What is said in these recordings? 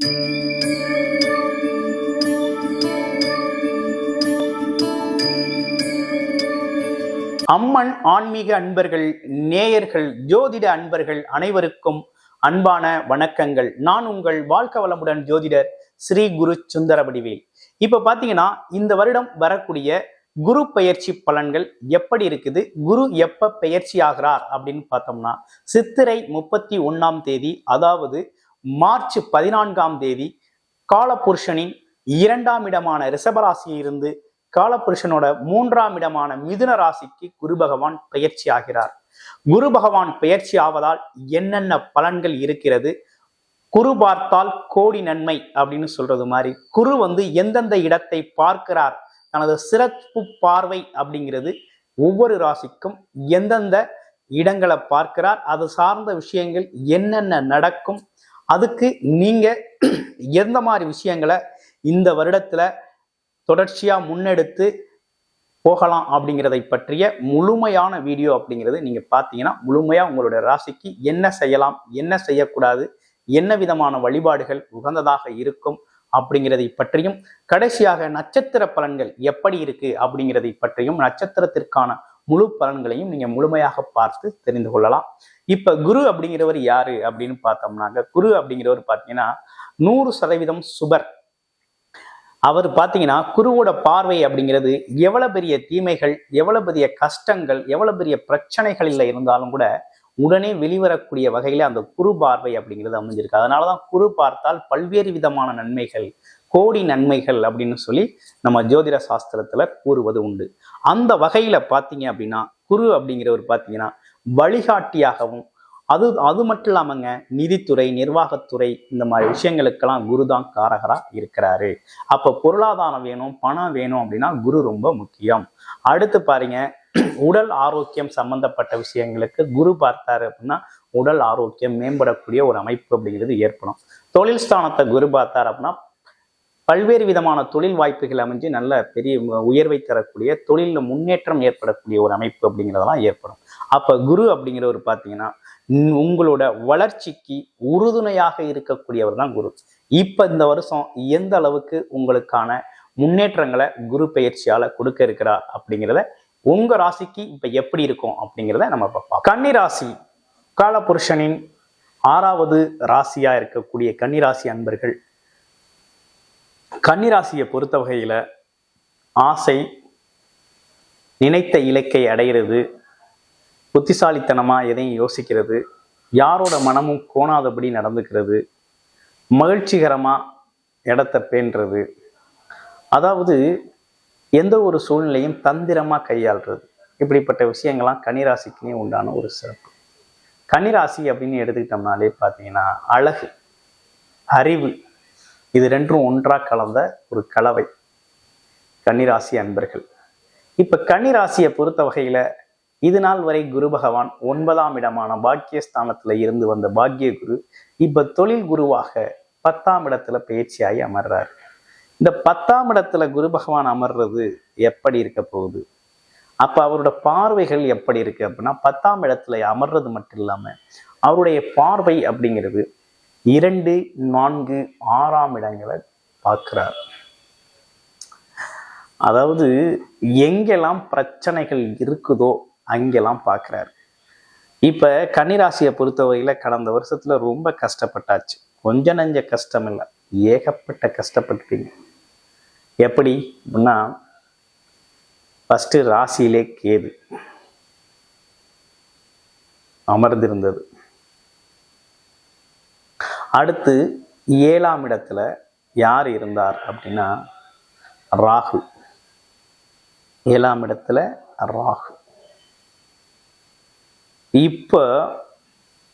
அம்மன் ஆன்மீக அன்பர்கள் நேயர்கள் ஜோதிட அன்பர்கள் அனைவருக்கும் அன்பான வணக்கங்கள். நான் உங்கள் வாழ்க்க வளமுடன் ஜோதிடர் ஸ்ரீ குரு சுந்தரவடிவேல். இப்ப பாத்தீங்கன்னா இந்த வருடம் வரக்கூடிய குரு பெயர்ச்சி பலன்கள் எப்படி இருக்குது குரு எப்ப பெயர்ச்சி ஆகிறார் அப்படின்னு பார்த்தோம்னா சித்திரை முப்பத்தி ஒன்னாம் தேதி அதாவது மார்ச் பதினான்காம் தேதி காலபுருஷனின் இரண்டாம் இடமான ரிஷபராசியிலிருந்து காலபுருஷனோட மூன்றாம் இடமான மிதுன ராசிக்கு குரு பகவான் பெயர்ச்சி ஆகிறார். குரு பகவான் பெயர்ச்சி ஆவதால் என்னென்ன பலன்கள் இருக்கிறது? குரு பார்த்தால் கோடி நன்மை அப்படின்னு சொல்றது மாதிரி. குரு வந்து எந்தெந்த இடத்தை பார்க்கிறார்? தனது சிறப்பு பார்வை அப்படிங்கிறது ஒவ்வொரு ராசிக்கும் எந்தெந்த இடங்களை பார்க்கிறார்? அது சார்ந்த விஷயங்கள் என்னென்ன நடக்கும்? அதுக்கு நீங்க எந்த மாதிரி விஷயங்களை இந்த வருடத்துல தொடர்ச்சியா முன்னெடுத்து போகலாம் அப்படிங்கிறதை பற்றிய முழுமையான வீடியோ அப்படிங்கிறது நீங்க பார்த்தீங்கன்னா முழுமையா உங்களுடைய ராசிக்கு என்ன செய்யலாம் என்ன செய்யக்கூடாது என்ன விதமான வழிபாடுகள் உகந்ததாக இருக்கும் அப்படிங்கிறதை பற்றியும் கடைசியாக நட்சத்திர பலன்கள் எப்படி இருக்கு அப்படிங்கிறதை பற்றியும் நட்சத்திரத்திற்கான முழு பலன்களையும் நீங்க முழுமையாக பார்த்து தெரிந்து கொள்ளலாம். இப்ப குரு அப்படிங்கிறவர் யாரு அப்படின்னு பார்த்தோம்னாக்க குரு அப்படிங்கிறவர் பார்த்தீங்கன்னா நூறு சதவீதம் சுபர். அவர் பார்த்தீங்கன்னா குருவோட பார்வை அப்படிங்கிறது எவ்வளவு பெரிய தீமைகள் எவ்வளவு பெரிய கஷ்டங்கள் எவ்வளவு பெரிய பிரச்சனைகளில் இருந்தாலும் கூட உடனே வெளிவரக்கூடிய வகையில அந்த குரு பார்வை அப்படிங்கிறது அமைஞ்சிருக்கு. அதனாலதான் குரு பார்த்தால் பல்வேறு விதமான நன்மைகள் கோடி நன்மைகள் அப்படின்னு சொல்லி நம்ம ஜோதிட சாஸ்திரத்துல கூறுவது உண்டு. அந்த வகையில பார்த்தீங்க அப்படின்னா குரு அப்படிங்கிறவர் பார்த்தீங்கன்னா வழிகாட்டியாகவும் அது அது மட்டும் இல்லாமங்க நிதித்துறை நிர்வாகத்துறை இந்த மாதிரி விஷயங்களுக்கெல்லாம் குரு தான் காரகரா இருக்கிறாரு. அப்போ பொருளாதாரம் வேணும் பணம் வேணும் அப்படின்னா குரு ரொம்ப முக்கியம். அடுத்து பாருங்க உடல் ஆரோக்கியம் சம்பந்தப்பட்ட விஷயங்களுக்கு குரு பார்த்தாரு அப்படின்னா உடல் ஆரோக்கியம் மேம்படக்கூடிய ஒரு அமைப்பு அப்படிங்கிறது ஏற்படும். தொழில் ஸ்தானத்தை குரு பார்த்தார் அப்படின்னா பல்வேறு விதமான தொழில் வாய்ப்புகள் அமைஞ்சு நல்ல பெரிய உயர்வை தரக்கூடிய தொழிலில் முன்னேற்றம் ஏற்படக்கூடிய ஒரு அமைப்பு அப்படிங்கிறதெல்லாம் ஏற்படும். அப்போ குரு அப்படிங்கிறவர் பார்த்தீங்கன்னா உங்களோட வளர்ச்சிக்கு உறுதுணையாக இருக்கக்கூடியவர் தான் குரு. இப்போ இந்த வருஷம் எந்த அளவுக்கு உங்களுக்கான முன்னேற்றங்களை குரு பயிற்சியால கொடுக்க இருக்கிறார் அப்படிங்கிறத உங்க ராசிக்கு இப்ப எப்படி இருக்கும் அப்படிங்கிறத நம்ம பார்ப்போம். கன்னி ராசி காலபுருஷனின் ஆறாவது ராசியா இருக்கக்கூடிய கன்னிராசி அன்பர்கள் கன்னிராசியை பொறுத்த வகையில ஆசை நினைத்த இலக்கை அடைகிறது. புத்திசாலித்தனமாக எதையும் யோசிக்கிறது. யாரோட மனமும் கோணாதபடி நடந்துக்கிறது. மகிழ்ச்சிகரமாக இடத்த பேண்டுறது அதாவது எந்த ஒரு சூழ்நிலையும் தந்திரமாக கையாள்றது. இப்படிப்பட்ட விஷயங்கள்லாம் கன்னிராசிக்குனே உண்டான ஒரு சிறப்பு. கனிராசி அப்படின்னு எடுத்துக்கிட்டோம்னாலே பார்த்தீங்கன்னா அழகு அறிவு இது ரெண்டும் ஒன்றாக கலந்த ஒரு கலவை. கன்னிராசி அன்பர்கள். இப்போ கன்னிராசியை பொறுத்த வகையில் இது நாள் வரை குரு பகவான் ஒன்பதாம் இடமான பாக்கியஸ்தானத்துல இருந்து வந்த பாக்கிய குரு இப்ப தொழில் குருவாக பத்தாம் இடத்துல பயிற்சியாகி அமர்றாரு. இந்த பத்தாம் இடத்துல குரு பகவான் அமர்றது எப்படி இருக்க போகுது? அப்ப அவரோட பார்வைகள் எப்படி இருக்கு அப்படின்னா பத்தாம் இடத்துல அமர்றது மட்டும் இல்லாம அவருடைய பார்வை அப்படிங்கிறது இரண்டு நான்கு ஆறாம் இடங்களை பார்க்கிறார். அதாவது எங்கெல்லாம் பிரச்சனைகள் இருக்குதோ அங்கெல்லாம் பார்க்குறாரு. இப்போ கன்னிராசியை பொறுத்தவரையில் கடந்த வருஷத்தில் ரொம்ப கஷ்டப்பட்டாச்சு. கொஞ்ச நஞ்ச கஷ்டம் இல்லை. ஏகப்பட்ட கஷ்டப்பட்டுட்டீங்க. எப்படி? அப்படின்னா ஃபஸ்ட்டு ராசியிலே கேது. அமர்ந்திருந்தது. அடுத்து ஏழாம் இடத்துல யார் இருந்தார் அப்படின்னா ராகு. ஏழாம் இடத்துல ராகு. இப்போ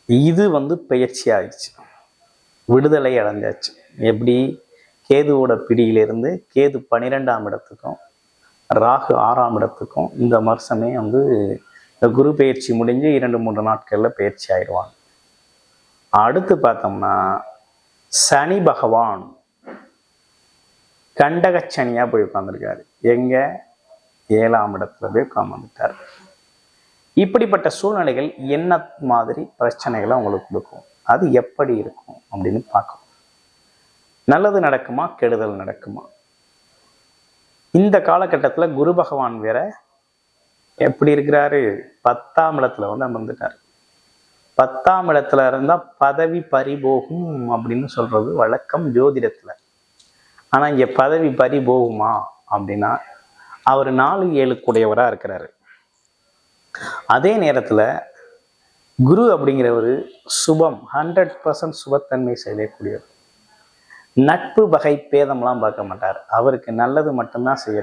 இது வந்து பயிற்சி ஆயிடுச்சு விடுதலை அடைஞ்சாச்சு. எப்படி? கேதுவோட பிடியிலிருந்து கேது பன்னிரெண்டாம் இடத்துக்கும் ராகு ஆறாம் இடத்துக்கும் இந்த வருஷமே வந்து இந்த குரு பயிற்சி முடிஞ்சு இரண்டு மூன்று நாட்களில் பயிற்சி ஆயிடுவாங்க. அடுத்து பார்த்தோம்னா சனி பகவான் கண்டகச்சனியாக போய் உட்காந்துருக்காரு எங்கே? ஏழாம் இடத்துல போய் உட்காந்துட்டார் இப்படிப்பட்ட சூழ்நிலைகள் என்ன மாதிரி பிரச்சனைகளை உங்களுக்கு கொடுக்கும்? அது எப்படி இருக்கும் அப்படின்னு பார்க்கணும் நல்லது நடக்குமா? கெடுதல் நடக்குமா? இந்த காலகட்டத்தில் குரு பகவான் வேற எப்படி இருக்கிறாரு? பத்தாம் இடத்துல வந்து அமர்ந்துட்டார். பத்தாம் இடத்துல இருந்தால் பதவி பறிபோகும் அப்படின்னு சொல்றது வழக்கம் ஜோதிடத்துல. ஆனா இங்கே பதவி பறிபோகுமா அப்படின்னா அவர் நாலு ஏழு இருக்கிறாரு. அதே நேரத்தில் குரு அப்படிங்கிறவர் சுபம் ஹண்ட்ரட் பர்சன்ட் சுபத்தன்மை செய்யக்கூடியவர். நட்பு வகை பேதம்லாம் பார்க்க மாட்டார். அவருக்கு நல்லது மட்டும்தான் செய்ய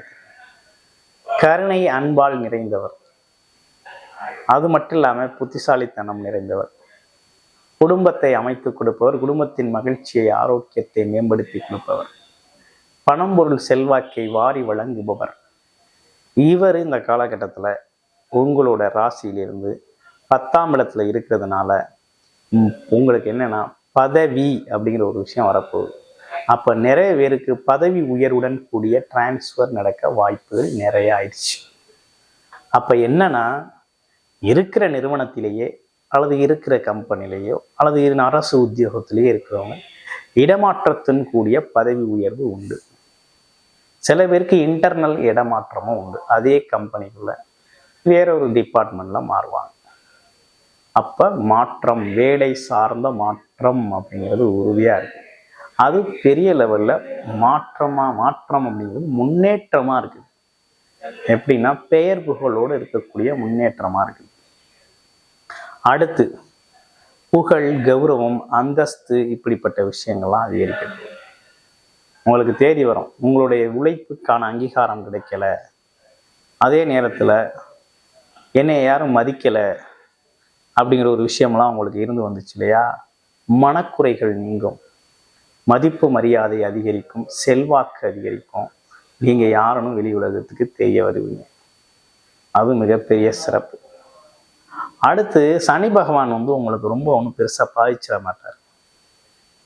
கருணை அன்பால் நிறைந்தவர். அது மட்டும் இல்லாமல் புத்திசாலித்தனம் நிறைந்தவர். குடும்பத்தை அமைத்து கொடுப்பவர். குடும்பத்தின் மகிழ்ச்சியை ஆரோக்கியத்தை மேம்படுத்தி கொடுப்பவர். பணம் பொருள் செல்வாக்கை வாரி வழங்குபவர். இவர் இந்த காலகட்டத்தில் உங்களோட ராசியிலிருந்து பத்தாம் இடத்துல இருக்கிறதுனால உங்களுக்கு என்னன்னா பதவி அப்படிங்கிற ஒரு விஷயம் வரப்போகுது. அப்ப நிறைய பேருக்கு பதவி உயர்வுடன் கூடிய டிரான்ஸ்ஃபர் நடக்க வாய்ப்புகள் நிறைய ஆயிடுச்சு. அப்ப என்னன்னா இருக்கிற நிறுவனத்திலேயே அல்லது இருக்கிற கம்பெனிலேயோ அல்லது அரசு உத்தியோகத்திலேயே இருக்கிறவங்க இடமாற்றத்தின் கூடிய பதவி உயர்வு உண்டு. சில பேருக்கு இன்டர்னல் இடமாற்றமும் உண்டு. அதே கம்பெனிக்குள்ள வேற ஒரு டிபார்ட்மெண்ட்ல மாறுவாங்க. அப்போ மாற்றம் வேலை சார்ந்த மாற்றம் அப்படிங்கிறது உறுதியாக இருக்குது அது பெரிய லெவலில் மாற்றமாக மாற்றம் அப்படிங்கிறது முன்னேற்றமாக இருக்குது. எப்படின்னா பெயர் புகழோடு இருக்கக்கூடிய முன்னேற்றமாக இருக்குது. அடுத்து புகழ் கௌரவம் அந்தஸ்து இப்படிப்பட்ட விஷயங்கள்லாம் அதிகரிக்கிறது. உங்களுக்கு தேடி வரும். உங்களுடைய உழைப்புக்கான அங்கீகாரம் கிடைக்கல. அதே நேரத்தில் என்னை யாரும் மதிக்கலை அப்படிங்கிற ஒரு விஷயம்லாம் அவங்களுக்கு இருந்து வந்துச்சு இல்லையா? மனக்குறைகள் நீங்கும். மதிப்பு மரியாதை அதிகரிக்கும். செல்வாக்கு அதிகரிக்கும். நீங்கள் யாருன்னு வெளி உலகத்துக்கு தெரிய வருவீங்க. அது மிகப்பெரிய சிறப்பு. அடுத்து சனி பகவான் வந்து உங்களுக்கு ரொம்ப ஒன்றும் பெருசாக பாதிச்சிட மாட்டார்.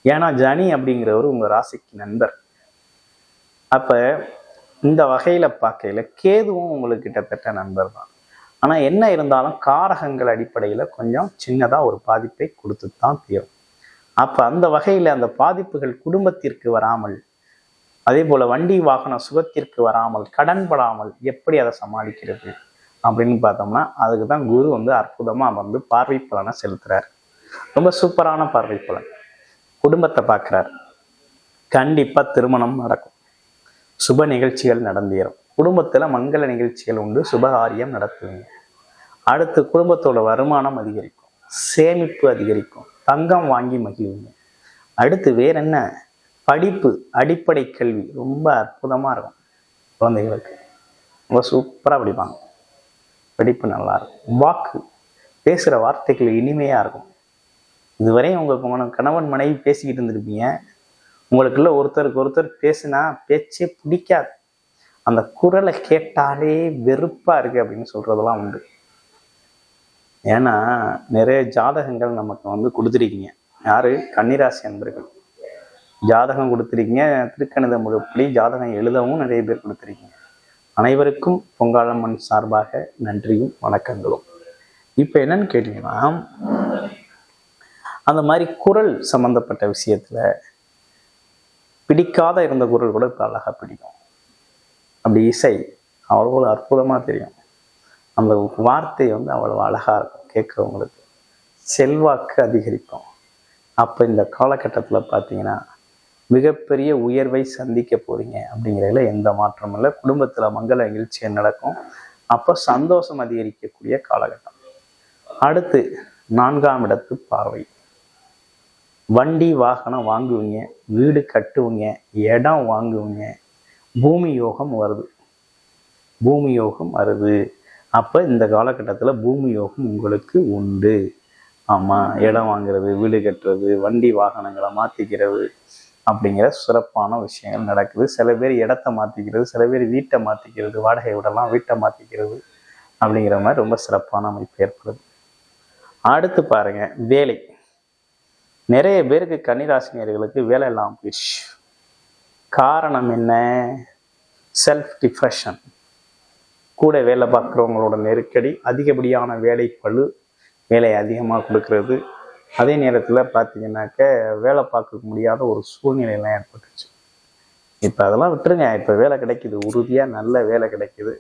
ஏன்னா ஜனி அப்படிங்கிறவர் உங்கள் ராசிக்கு நண்பர். அப்போ இந்த வகையில் பார்க்கையில் கேதுவும் உங்களுக்கு கிட்டத்தட்ட நண்பர் தான் ஆனால் என்ன இருந்தாலும் காரகங்கள் அடிப்படையில் கொஞ்சம் சின்னதாக ஒரு பாதிப்பை கொடுத்து தான் தீரும். அப்போ அந்த வகையில் அந்த பாதிப்புகள் குடும்பத்திற்கு வராமல் அதே போல் வண்டி வாகன சுகத்திற்கு வராமல் கடன்படாமல் எப்படி அதை சமாளிக்கிறது அப்படின்னு பார்த்தோம்னா அதுக்கு தான் குரு வந்து அற்புதமாக வந்து பார்வை பலனை செலுத்துறார். ரொம்ப சூப்பரான பார்வை பலன். குடும்பத்தை பார்க்குறார். கண்டிப்பாக திருமணம் நடக்கும். சுப நிகழ்ச்சிகள் நடந்தேறும். குடும்பத்தில் மங்கள நிகழ்ச்சிகள் உண்டு சுபகாரியம் நடத்துவீங்க. அடுத்து குடும்பத்தோட வருமானம் அதிகரிக்கும் சேமிப்பு அதிகரிக்கும் தங்கம் வாங்கி மகிழ்வீங்க. அடுத்து வேற என்ன படிப்பு அடிப்படை கல்வி ரொம்ப அற்புதமாக இருக்கும் குழந்தைகளுக்கு. ரொம்ப சூப்பராக படிப்பாங்க. படிப்பு நல்லா இருக்கும். வாக்கு பேசுகிற வார்த்தைகள் இனிமையாக இருக்கும். இதுவரை உங்களுக்கு உங்க கணவன் மனைவி பேசிக்கிட்டு இருந்திருப்பீங்க. உங்களுக்குள்ள ஒருத்தருக்கு ஒருத்தர் பேசினா பேச்சே பிடிக்காது. அந்த குரலை கேட்டாலே வெறுப்பாக இருக்கு அப்படின்னு சொல்றதெல்லாம் உண்டு. ஏன்னா நிறைய ஜாதகங்கள் நமக்கு வந்து கொடுத்துருக்கீங்க. யாரு? கன்னிராசி அன்பர்கள். ஜாதகம் கொடுத்துருக்கீங்க திருக்கணித முழுப்படி ஜாதகம் எழுதவும் நிறைய பேர் கொடுத்துருக்கீங்க. அனைவருக்கும் பொங்காளம்மன் சார்பாக நன்றியும் வணக்கங்களும். இப்போ என்னன்னு கேட்டீங்கன்னா அந்த மாதிரி குரல் சம்மந்தப்பட்ட விஷயத்தில் பிடிக்காத இருந்த குரல் கூட இப்போ அழகாக பிடிக்கும். அப்படி இசை அவ்வளோ அற்புதமாக தெரியும். அந்த வார்த்தை வந்து அவ்வளவு அழகா இருக்கும் கேட்குறவங்களுக்கு. செல்வாக்கு அதிகரிக்கும். அப்போ இந்த காலகட்டத்தில் பார்த்தீங்கன்னா மிகப்பெரிய உயர்வை சந்திக்க போறீங்க அப்படிங்கிறதுல எந்த மாற்றமும் இல்லை. குடும்பத்தில் மங்கள நிகழ்ச்சி நடக்கும். அப்போ சந்தோஷம் அதிகரிக்கக்கூடிய காலகட்டம். அடுத்து நான்காம் இடத்து பார்வை. வண்டி வாகனம் வாங்குவீங்க வீடு கட்டுவீங்க இடம் வாங்குவீங்க பூமி யோகம் வருது. பூமி யோகம் வருது. அப்போ இந்த காலகட்டத்தில் பூமி யோகம் உங்களுக்கு உண்டு. ஆமாம் இடம் வாங்குறது வீடு கட்டுறது வண்டி வாகனங்களை மாற்றிக்கிறது அப்படிங்கிற சிறப்பான விஷயங்கள் நடக்குது. சில பேர் இடத்த மாற்றிக்கிறது சில பேர் வீட்டை மாற்றிக்கிறது வாடகை விடலாம் வீட்டை மாற்றிக்கிறது அப்படிங்கிற மாதிரி ரொம்ப சிறப்பான அமைப்பு ஏற்படுது. அடுத்து பாருங்க வேலை. நிறைய பேருக்கு கன்னிராசினியர்களுக்கு வேலை இல்லாமல் போயிடுச்சு. காரணம் என்ன? செல்ஃப் டிப்ரெஷன் கூட வேலை பார்க்குறவங்களோட நெருக்கடி அதிகப்படியான வேலை பழு வேலை அதிகமாக கொடுக்கறது. அதே நேரத்தில் பார்த்தீங்கன்னாக்க வேலை பார்க்க முடியாத ஒரு சூழ்நிலையெல்லாம் ஏற்பட்டுச்சு. இப்போ அதெல்லாம் விட்டுருங்க. இப்போ வேலை கிடைக்குது. உறுதியாக நல்ல வேலை கிடைக்குது.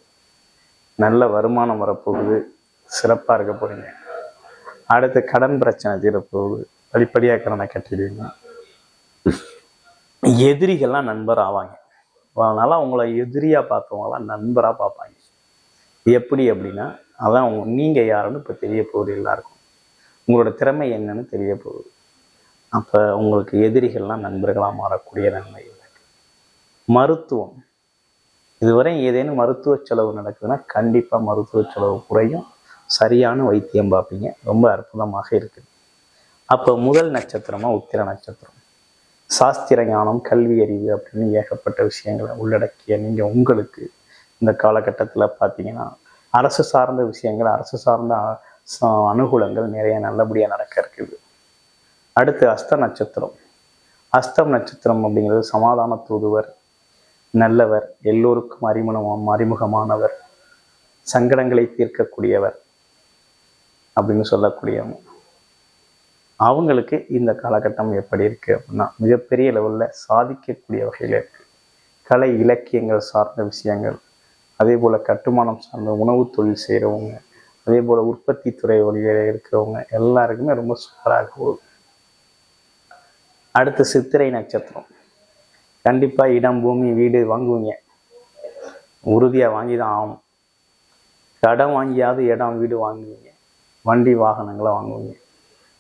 நல்ல வருமானம் வரப்போகுது. சிறப்பாக இருக்க போகிறீங்க அடுத்து கடன் பிரச்சனை தீரப்போகுது. படிப்படியாக கடனை கட்டிடுவீங்க. எதிரிகள்லாம் நண்பர் ஆவாங்க. அதனால் உங்களை எதிரியாக பார்த்தவங்களாம் நண்பராக பார்ப்பாங்க எப்படி அப்படின்னா அதான் உங்க நீங்கள் யாருன்னு இப்போ தெரிய போகுது எல்லாருக்கும். உங்களோட திறமை என்னன்னு தெரிய போகுது அப்போ உங்களுக்கு எதிரிகள்லாம் நண்பர்களாக மாறக்கூடிய நன்மை இருக்கு. மருத்துவம். இதுவரை ஏதேனும் மருத்துவ செலவு நடக்குதுன்னா கண்டிப்பாக மருத்துவ செலவு குறையும். சரியான வைத்தியம் பார்ப்பீங்க ரொம்ப அற்புதமாக இருக்குது. அப்போ முதல் நட்சத்திரமா உத்திர நட்சத்திரம். சாஸ்திர ஞானம் கல்வி அறிவு அப்படின்னு ஏகப்பட்ட விஷயங்களை உள்ளடக்கிய நீங்கள் உங்களுக்கு இந்த காலகட்டத்தில் பார்த்தீங்கன்னா அரசு சார்ந்த விஷயங்கள் அரசு சார்ந்த அனுகூலங்கள் நிறைய நல்லபடியாக நடக்க இருக்குது. அடுத்து அஸ்த நட்சத்திரம். அஸ்தம் நட்சத்திரம் அப்படிங்கிறது சமாதான தூதுவர் நல்லவர் எல்லோருக்கும் அறிமுகம் அறிமுகமானவர் சங்கடங்களை தீர்க்கக்கூடியவர் அப்படின்னு சொல்லக்கூடியவங்க. அவங்களுக்கு இந்த காலகட்டம் எப்படி இருக்கு அப்படின்னா மிகப்பெரிய லெவலில் சாதிக்கக்கூடிய வகையில் இருக்கு. கலை இலக்கியங்கள் சார்ந்த விஷயங்கள் அதே போல் கட்டுமானம் சார்ந்த உணவு தொழில் செய்கிறவங்க அதே போல் உற்பத்தி துறை வழியில் இருக்கிறவங்க எல்லாருக்குமே ரொம்ப சூப்பராக போகுது அடுத்து சித்திரை நட்சத்திரம். கண்டிப்பாக இடம் பூமி வீடு வாங்குவீங்க. உறுதியாக வாங்கி தான் ஆகும் கடன் வாங்கியாவது இடம் வீடு வாங்குவீங்க. வண்டி வாகனங்களை வாங்குவீங்க.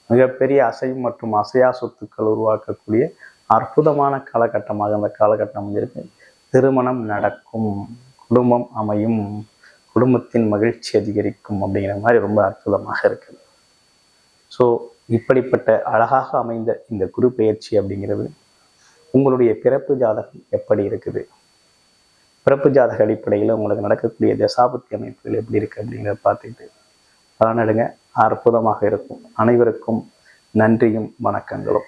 மிகப்பெரிய அசை மற்றும் அசையா சொத்துக்கள் உருவாக்கக்கூடிய அற்புதமான காலகட்டமாக அந்த காலகட்டம் இருக்கு திருமணம் நடக்கும் குடும்பம் அமையும் குடும்பத்தின் மகிழ்ச்சி அதிகரிக்கும் அப்படிங்கிற மாதிரி ரொம்ப அற்புதமாக இருக்குது ஸோ இப்படிப்பட்ட அழகாக அமைந்த இந்த குரு பெயர்ச்சி அப்படிங்கிறது உங்களுடைய பிறப்பு ஜாதகம் எப்படி இருக்குது? பிறப்பு ஜாதக அடிப்படையில் உங்களுக்கு நடக்கக்கூடிய தசாபத்தி அமைப்புகள் எப்படி இருக்குது அப்படிங்கிறத பார்த்துட்டு பலனடுங்க அற்புதமாக இருக்கும். அனைவருக்கும் நன்றியும் வணக்கங்களும்.